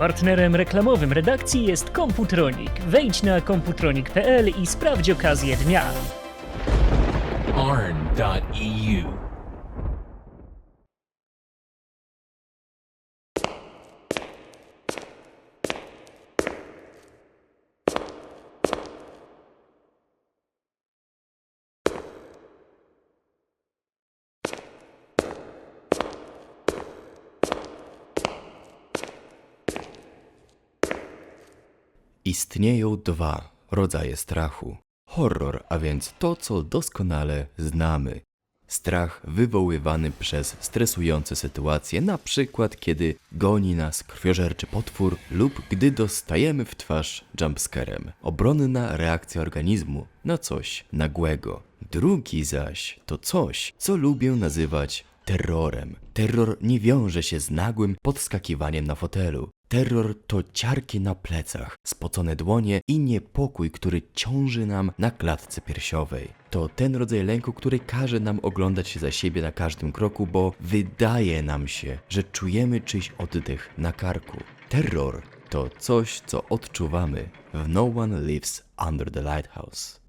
Partnerem reklamowym redakcji jest Komputronik. Wejdź na komputronik.pl i sprawdź okazję dnia. arn.eu. Istnieją dwa rodzaje strachu. Horror, a więc to, co doskonale znamy. Strach wywoływany przez stresujące sytuacje, na przykład kiedy goni nas krwiożerczy potwór lub gdy dostajemy w twarz jumpscarem. Obronna reakcja organizmu na coś nagłego. Drugi zaś to coś, co lubię nazywać terrorem. Terror nie wiąże się z nagłym podskakiwaniem na fotelu. Terror to ciarki na plecach, spocone dłonie i niepokój, który ciąży nam na klatce piersiowej. To ten rodzaj lęku, który każe nam oglądać się za siebie na każdym kroku, bo wydaje nam się, że czujemy czyjś oddech na karku. Terror to coś, co odczuwamy w No One Lives Under the Lighthouse.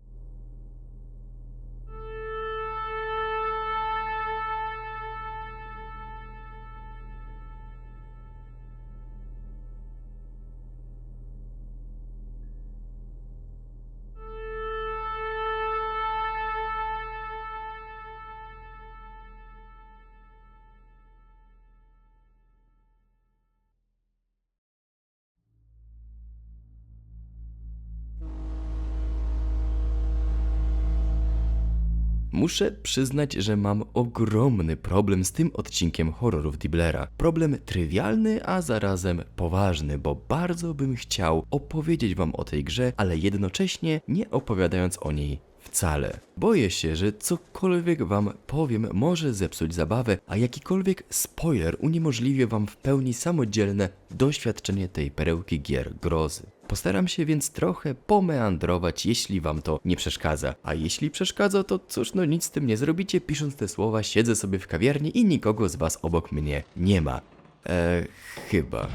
Muszę przyznać, że mam ogromny problem z tym odcinkiem horrorów Diblera. Problem trywialny, a zarazem poważny, bo bardzo bym chciał opowiedzieć wam o tej grze, ale jednocześnie nie opowiadając o niej wcale. Boję się, że cokolwiek wam powiem może zepsuć zabawę, a jakikolwiek spoiler uniemożliwi wam w pełni samodzielne doświadczenie tej perełki gier grozy. Postaram się więc trochę pomeandrować, jeśli wam to nie przeszkadza. A jeśli przeszkadza, to cóż, no nic z tym nie zrobicie. Pisząc te słowa, siedzę sobie w kawiarni i nikogo z was obok mnie nie ma. Eee, chyba.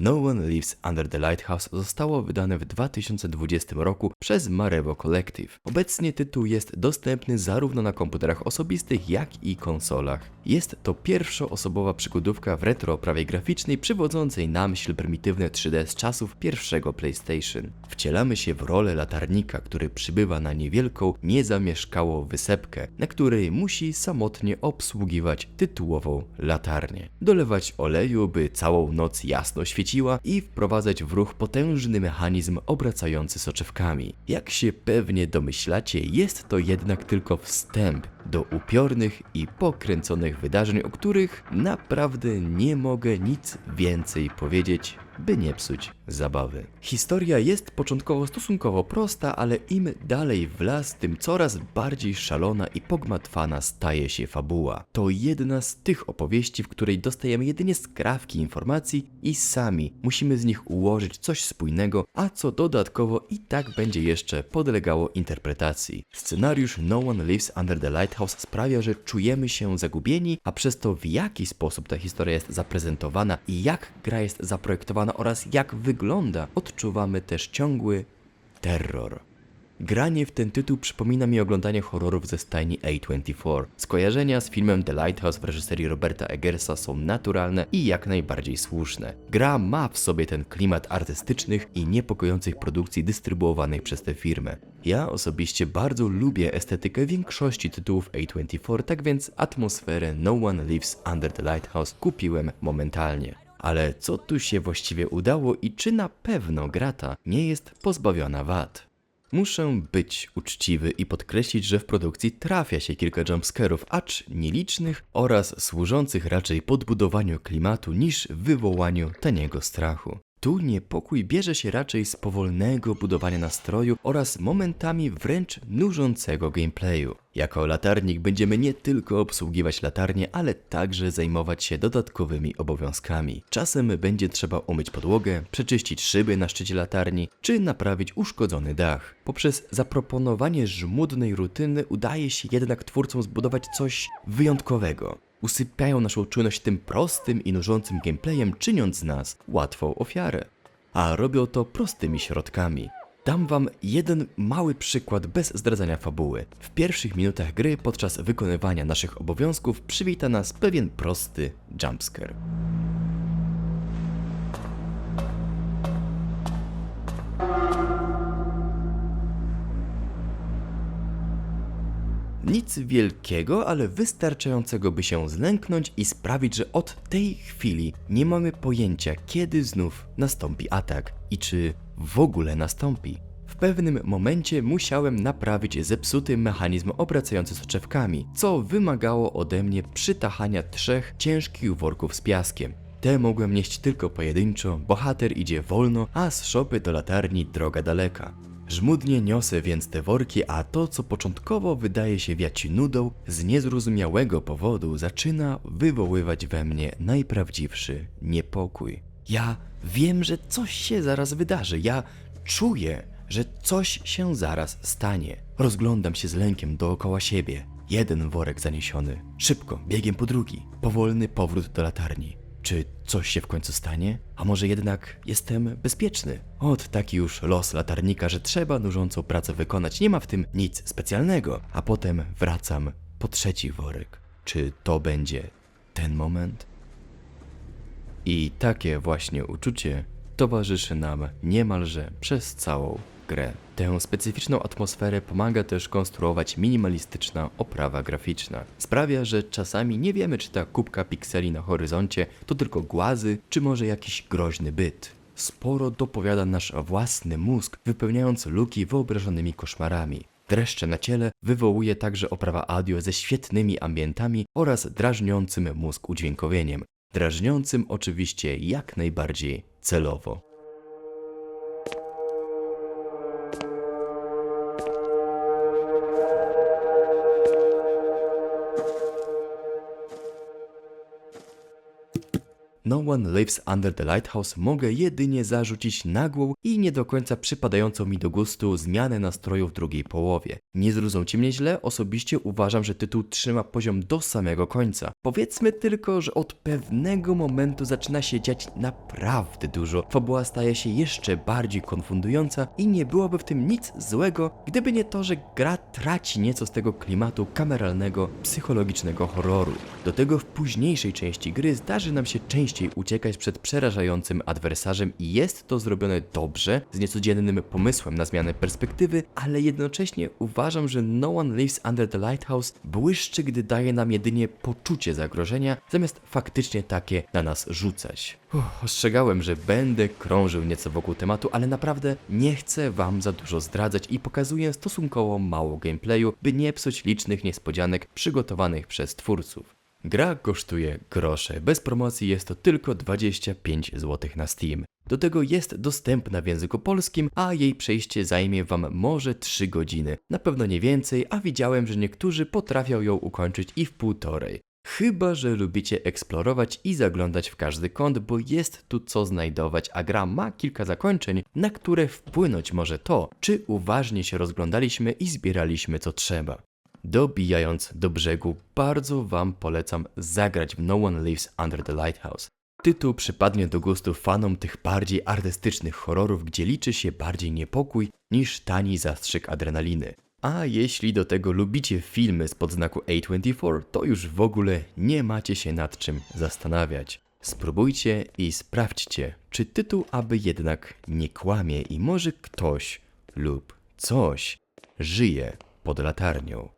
No One Lives Under the Lighthouse zostało wydane w 2020 roku przez Marevo Collective. Obecnie tytuł jest dostępny zarówno na komputerach osobistych, jak i konsolach. Jest to pierwszoosobowa przygodówka w retro oprawie graficznej przywodzącej na myśl prymitywne 3D z czasów pierwszego PlayStation. Wcielamy się w rolę latarnika, który przybywa na niewielką, niezamieszkałą wysepkę, na której musi samotnie obsługiwać tytułową latarnię. Dolewać oleju, by całą noc jasno świeciła i wprowadzać w ruch potężny mechanizm obracający soczewkami. Jak się pewnie domyślacie, jest to jednak tylko wstęp do upiornych i pokręconych wydarzeń, o których naprawdę nie mogę nic więcej powiedzieć, by nie psuć zabawy. Historia jest początkowo stosunkowo prosta, ale im dalej w las, tym coraz bardziej szalona i pogmatwana staje się fabuła. To jedna z tych opowieści, w której dostajemy jedynie skrawki informacji i sami musimy z nich ułożyć coś spójnego, a co dodatkowo i tak będzie jeszcze podlegało interpretacji. Scenariusz No One Lives Under the Lighthouse sprawia, że czujemy się zagubieni, a przez to w jaki sposób ta historia jest zaprezentowana i jak gra jest zaprojektowana oraz jak wygląda, odczuwamy też ciągły terror. Granie w ten tytuł przypomina mi oglądanie horrorów ze stajni A24. Skojarzenia z filmem The Lighthouse w reżyserii Roberta Eggersa są naturalne i jak najbardziej słuszne. Gra ma w sobie ten klimat artystycznych i niepokojących produkcji dystrybuowanych przez tę firmę. Ja osobiście bardzo lubię estetykę większości tytułów A24, tak więc atmosferę No One Lives Under the Lighthouse kupiłem momentalnie. Ale co tu się właściwie udało i czy na pewno grata nie jest pozbawiona wad? Muszę być uczciwy i podkreślić, że w produkcji trafia się kilka jumpscarów, acz nielicznych oraz służących raczej podbudowaniu klimatu niż wywołaniu taniego strachu. Tu niepokój bierze się raczej z powolnego budowania nastroju oraz momentami wręcz nużącego gameplayu. Jako latarnik będziemy nie tylko obsługiwać latarnię, ale także zajmować się dodatkowymi obowiązkami. Czasem będzie trzeba umyć podłogę, przeczyścić szyby na szczycie latarni, czy naprawić uszkodzony dach. Poprzez zaproponowanie żmudnej rutyny udaje się jednak twórcom zbudować coś wyjątkowego. Usypiają naszą czujność tym prostym i nużącym gameplayem, czyniąc z nas łatwą ofiarę. A robią to prostymi środkami. Dam wam jeden mały przykład bez zdradzania fabuły. W pierwszych minutach gry podczas wykonywania naszych obowiązków przywita nas pewien prosty jumpscare. Nic wielkiego, ale wystarczającego, by się zlęknąć i sprawić, że od tej chwili nie mamy pojęcia, kiedy znów nastąpi atak i czy w ogóle nastąpi. W pewnym momencie musiałem naprawić zepsuty mechanizm obracający soczewkami, co wymagało ode mnie przytachania trzech ciężkich worków z piaskiem. Te mogłem nieść tylko pojedynczo, bohater idzie wolno, a z szopy do latarni droga daleka. Żmudnie niosę więc te worki, a to, co początkowo wydaje się wiać nudą, z niezrozumiałego powodu zaczyna wywoływać we mnie najprawdziwszy niepokój. Ja wiem, że coś się zaraz wydarzy, ja czuję, że coś się zaraz stanie. Rozglądam się z lękiem dookoła siebie. Jeden worek zaniesiony. Szybko, biegiem po drugi. Powolny powrót do latarni. Czy coś się w końcu stanie? A może jednak jestem bezpieczny? Ot, taki już los latarnika, że trzeba nużącą pracę wykonać. Nie ma w tym nic specjalnego. A potem wracam po trzeci worek. Czy to będzie ten moment? I takie właśnie uczucie towarzyszy nam niemalże przez całą grę. Tę specyficzną atmosferę pomaga też konstruować minimalistyczna oprawa graficzna. Sprawia, że czasami nie wiemy, czy ta kubka pikseli na horyzoncie to tylko głazy, czy może jakiś groźny byt. Sporo dopowiada nasz własny mózg, wypełniając luki wyobrażonymi koszmarami. Dreszcze na ciele wywołuje także oprawa audio ze świetnymi ambientami oraz drażniącym mózg udźwiękowieniem. Drażniącym oczywiście jak najbardziej celowo. No One Lives Under the Lighthouse mogę jedynie zarzucić nagłą i nie do końca przypadającą mi do gustu zmianę nastroju w drugiej połowie. Nie zrozumcie mnie źle, osobiście uważam, że tytuł trzyma poziom do samego końca. Powiedzmy tylko, że od pewnego momentu zaczyna się dziać naprawdę dużo. Fabuła staje się jeszcze bardziej konfundująca i nie byłoby w tym nic złego, gdyby nie to, że gra traci nieco z tego klimatu kameralnego, psychologicznego horroru. Do tego w późniejszej części gry zdarzy nam się uciekać przed przerażającym adwersarzem i jest to zrobione dobrze, z niecodziennym pomysłem na zmianę perspektywy, ale jednocześnie uważam, że No One Lives Under the Lighthouse błyszczy, gdy daje nam jedynie poczucie zagrożenia, zamiast faktycznie takie na nas rzucać. Uff, ostrzegałem, że będę krążył nieco wokół tematu, ale naprawdę nie chcę wam za dużo zdradzać i pokazuję stosunkowo mało gameplayu, by nie psuć licznych niespodzianek przygotowanych przez twórców. Gra kosztuje grosze, bez promocji jest to tylko 25 zł na Steam. Do tego jest dostępna w języku polskim, a jej przejście zajmie wam może 3 godziny. Na pewno nie więcej, a widziałem, że niektórzy potrafią ją ukończyć i w półtorej. Chyba, że lubicie eksplorować i zaglądać w każdy kąt, bo jest tu co znajdować, a gra ma kilka zakończeń, na które wpłynąć może to, czy uważnie się rozglądaliśmy i zbieraliśmy co trzeba. Dobijając do brzegu, bardzo Wam polecam zagrać w No One Lives Under the Lighthouse. Tytuł przypadnie do gustu fanom tych bardziej artystycznych horrorów, gdzie liczy się bardziej niepokój niż tani zastrzyk adrenaliny. A jeśli do tego lubicie filmy spod znaku A24, to już w ogóle nie macie się nad czym zastanawiać. Spróbujcie i sprawdźcie, czy tytuł aby jednak nie kłamie i może ktoś lub coś żyje pod latarnią.